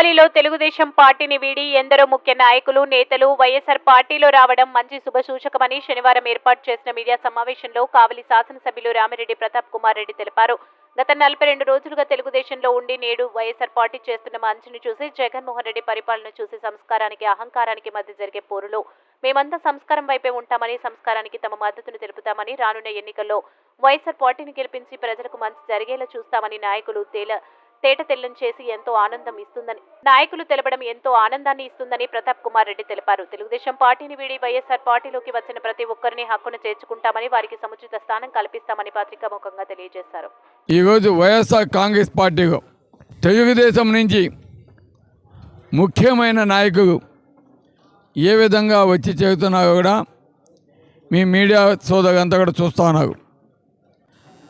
కావలిలో తెలుగుదేశం పార్టీని వీడి ఎందరో ముఖ్య నాయకులు నేతలు వైఎస్ఆర్ పార్టీలో రావడం మంచి శుభసూచకమని శనివారం ఏర్పాటు చేసిన మీడియా సమావేశంలో కావలి శాసనసభ్యులు రామిరెడ్డి ప్రతాప్ కుమార్ రెడ్డి తెలిపారు. గత నలభై రెండు రోజులుగా తెలుగుదేశంలో ఉండి నేడు వైఎస్ఆర్ పార్టీ చేస్తున్న మంచిని చూసి జగన్మోహన్ రెడ్డి పరిపాలన చూసి సంస్కారానికి అహంకారానికి మధ్య జరిగే పోరులో మేమంతా సంస్కారం వైపే ఉంటామని సంస్కారానికి తమ మద్దతును తెలుపుతామని రానున్న ఎన్నికల్లో వైఎస్ఆర్ పార్టీని గెలిపించి ప్రజలకు మంచి జరిగేలా చూస్తామని నాయకులు తేల తేట తెల్లం చేసి ఎంతో ఆనందం ఇస్తుందని నాయకులు తెలపడం ఎంతో ఆనందాన్ని ఇస్తుందని ప్రతాప్ కుమార్ రెడ్డి తెలిపారు. తెలుగుదేశం పార్టీని వీడి వైఎస్ఆర్ పార్టీలోకి వచ్చిన ప్రతి ఒక్కరిని హక్కును చేర్చుకుంటామని వారికి సముచిత స్థానం కల్పిస్తామని పత్రికాముఖంగా తెలియజేశారు. ఈరోజు వైఎస్ఆర్ కాంగ్రెస్ పార్టీ తెలుగుదేశం నుంచి ముఖ్యమైన నాయకులు ఏ విధంగా వచ్చి చేరుతున్నారో కూడా మీ మీడియా సోదరులంతా కూడా చూస్తూ ఉన్నారు.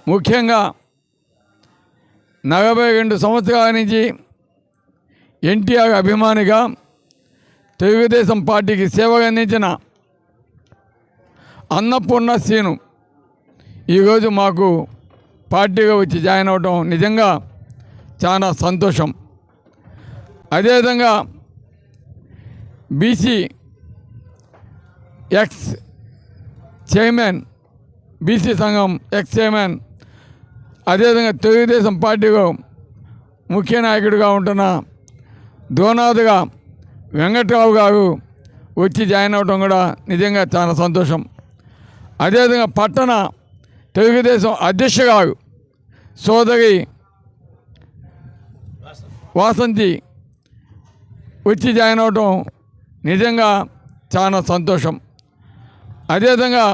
ముఖ్యంగా నలభై రెండు సంవత్సరాల నుంచి ఎన్టీఆర్ అభిమానిగా తెలుగుదేశం పార్టీకి సేవలు అందించిన అన్నపూర్ణ శ్రీను ఈరోజు మాకు పార్టీగా వచ్చి జాయిన్ అవడం నిజంగా చాలా సంతోషం. అదేవిధంగా బీసీ ఎక్స్ చైర్మన్ బీసీ సంఘం ఎక్స్ చైర్మన్ అదేవిధంగా తెలుగుదేశం పార్టీలో ముఖ్య నాయకుడిగా ఉంటున్న దోనాథుగా వెంకట్రావు గారు వచ్చి జాయిన్ అవడం కూడా నిజంగా చాలా సంతోషం. అదేవిధంగా పట్టణ తెలుగుదేశం అధ్యక్ష గారు సోదరి వాసంతి వచ్చి జాయిన్ అవటం నిజంగా చాలా సంతోషం. అదేవిధంగా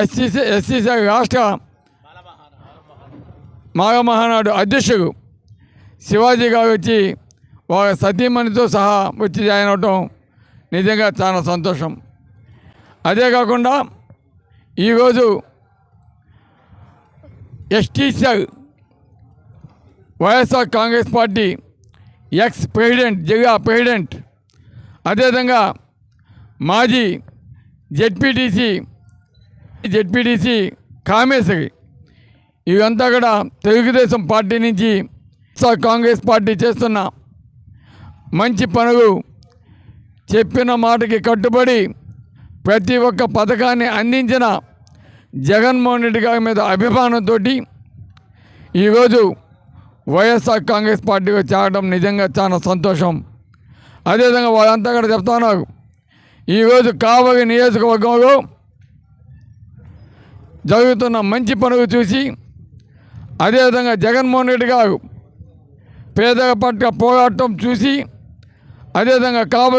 ఎస్సీసీ ఎస్సీసీ రాష్ట్ర మాఘ మహానాడు అధ్యక్షుడు శివాజీ గారు వచ్చి వాళ్ళ సతీమణితో సహా వచ్చి జాయిన్ అవటం నిజంగా చాలా సంతోషం. అదే కాకుండా ఈరోజు STCL YSR Congress party ex president జిల్లా ప్రెసిడెంట్ అదేవిధంగా మాజీ జెడ్పీటీసీ జెడ్పీటీసీ కామేశ్వరి ఇవంతా కూడా తెలుగుదేశం పార్టీ నుంచి వైఎస్ఆర్ కాంగ్రెస్ పార్టీ చేస్తున్న మంచి పనులు చెప్పిన మాటకి కట్టుబడి ప్రతి ఒక్క పథకాన్ని అందించిన జగన్మోహన్ రెడ్డి గారి మీద అభిమానంతో ఈరోజు వైఎస్ఆర్ కాంగ్రెస్ పార్టీకి చేరడం నిజంగా చాలా సంతోషం. అదేవిధంగా వాళ్ళంతా కూడా చెప్తున్నారు ఈరోజు కావలి నియోజకవర్గంలో జరుగుతున్న మంచి పనులు చూసి అదేవిధంగా జగన్మోహన్ రెడ్డి గారు పేదల పట్ల పోరాటం చూసి అదేవిధంగా కావలి